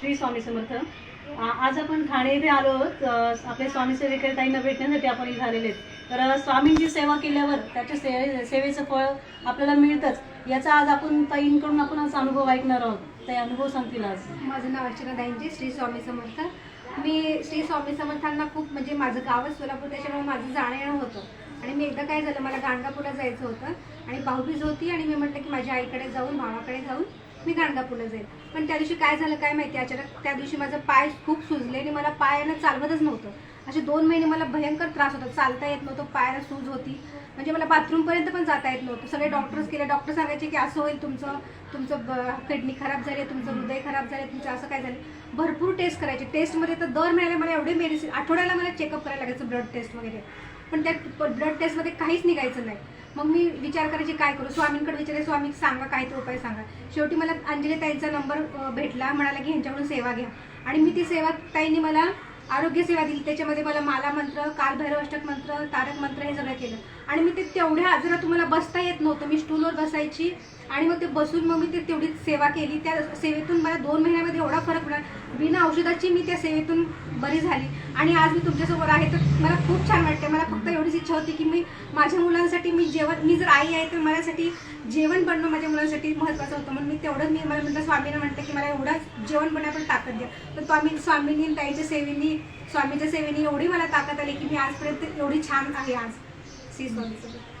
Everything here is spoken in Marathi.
श्री स्वामी समर्थ. आज आपण ठाणे येथे आलो आहोत. आपले स्वामी सेवेकरी ताईंना भेटण्यासाठी आपण इथे आलेले आहेत. तर स्वामींची सेवा केल्यावर त्याच्या से सेवेचं फळ आपल्याला मिळतंच. याचा आज आपण ताईंकडून आपण आज अनुभव ऐकणार आहोत. ते अनुभव सांगतील आज. माझं नाव अर्चना दाईंचे श्री स्वामी समर्थ. मी श्री स्वामी समर्थांना खूप म्हणजे माझं गावच सोलापूर त्याच्यामुळे माझं जाणं येणं होतं. आणि मी एकदा काय झालं मला गाणगापूरला जायचं होतं. आणि भाऊबीज होती आणि मी म्हटलं की माझ्या आईकडे जाऊन भावाकडे जाऊन मी गाणगापूरला जाईल पण त्या दिवशी काय झालं काय माहिती अचानक त्या दिवशी माझं पाय खूप सुजले आणि मला पायानं चालवतच नव्हतं. असे दोन महिने मला भयंकर त्रास होता. चालता येत नव्हतं पायाला सूज होती. म्हणजे मला बाथरूमपर्यंत पण जाता येत नव्हतं. सगळे डॉक्टर्स केले डॉक्टर सांगायचे की असं होईल तुमचं तुमचं किडनी खराब झाली तुमचं हृदय खराब झाले तुमचं असं काय झालं. भरपूर टेस्ट करायचे. टेस्टमध्ये तर दर महिन्याला मला एवढे मेडिसिन आठवड्याला मला चेकअप करायला लागायचं ब्लड टेस्ट वगैरे. पण त्या ब्लड टेस्टमध्ये काहीच निघायचं नाही. मग मी विचार करायची काय करू? स्वामींकडे विचारले स्वामी सांगा काय ते उपाय सांगा. शेवटी मला अंजली ताईचा नंबर भेटला. म्हणाला की ह्यांच्याकडून सेवा घ्या. आणि मी ती सेवा ताईंनी मला आरोग्य सेवा दिली. त्याच्यामध्ये मला माला मंत्र कालभैरवष्टक मंत्र तारक मंत्र हे सगळं केलं. आणि मी ते तेवढ्या आजारात तुम्हाला बसता येत नव्हतं. मी स्टूलवर बसायची आणि मग ते बसून मग मी ते तेवढी सेवा केली. त्या सेवेतून मला दोन महिन्यामध्ये एवढा फरक पडला. बिना औषधाची मी त्या सेवेतून बरी झाली. आणि आज मी तुमच्यासोबत आहे तर मला खूप छान वाटते मला फक्त एवढीच इच्छा होती की मी माझ्या मुलांसाठी मी जेवण मी जर आई आहे तर माझ्यासाठी जेवण बनणं माझ्या मुलांसाठी महत्त्वाचं होतं. म्हणून मी तेवढंच मी मला म्हटलं स्वामींना म्हटलं की मला एवढं जेवण बनवायला ताकद द्या. तर स्वामी स्वामींनी ताईच्या सेवेनी स्वामीच्या सेवेनी एवढी मला ताकद आली की मी आजपर्यंत एवढी छान आहे आज. श्री स्वामी